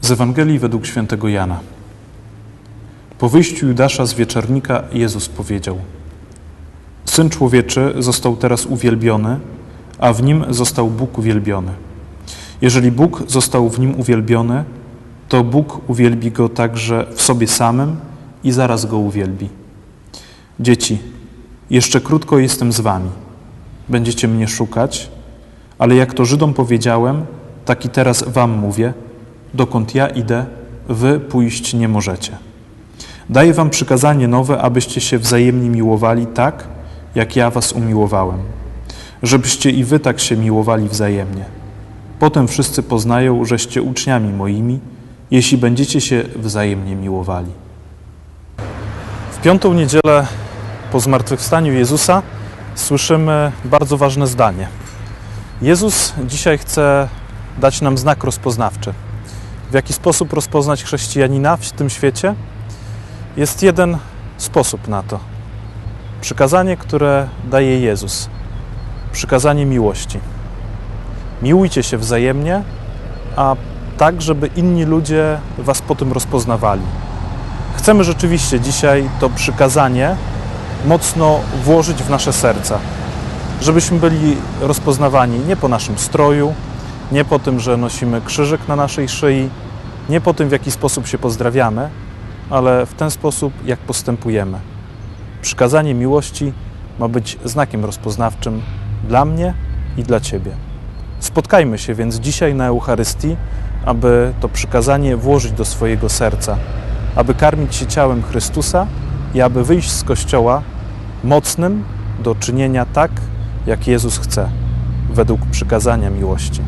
Z Ewangelii według świętego Jana. Po wyjściu Judasza z wieczornika Jezus powiedział: Syn człowieczy został teraz uwielbiony, a w nim został Bóg uwielbiony. Jeżeli Bóg został w nim uwielbiony, to Bóg uwielbi go także w sobie samym i zaraz go uwielbi. Dzieci, jeszcze krótko jestem z wami. Będziecie mnie szukać, ale jak to Żydom powiedziałem, tak i teraz wam mówię: dokąd ja idę, wy pójść nie możecie. Daję wam przykazanie nowe, abyście się wzajemnie miłowali tak, jak ja was umiłowałem. Żebyście i wy tak się miłowali wzajemnie. Potem wszyscy poznają, żeście uczniami moimi, jeśli będziecie się wzajemnie miłowali. W piątą niedzielę po zmartwychwstaniu Jezusa słyszymy bardzo ważne zdanie. Jezus dzisiaj chce dać nam znak rozpoznawczy. W jaki sposób rozpoznać chrześcijanina w tym świecie? Jest jeden sposób na to. Przykazanie, które daje Jezus. Przykazanie miłości. Miłujcie się wzajemnie, a tak, żeby inni ludzie Was po tym rozpoznawali. Chcemy rzeczywiście dzisiaj to przykazanie mocno włożyć w nasze serca, żebyśmy byli rozpoznawani nie po naszym stroju, nie po tym, że nosimy krzyżyk na naszej szyi, nie po tym, w jaki sposób się pozdrawiamy, ale w ten sposób, jak postępujemy. Przykazanie miłości ma być znakiem rozpoznawczym dla mnie i dla Ciebie. Spotkajmy się więc dzisiaj na Eucharystii, aby to przykazanie włożyć do swojego serca, aby karmić się ciałem Chrystusa i aby wyjść z Kościoła mocnym do czynienia tak, jak Jezus chce, według przykazania miłości.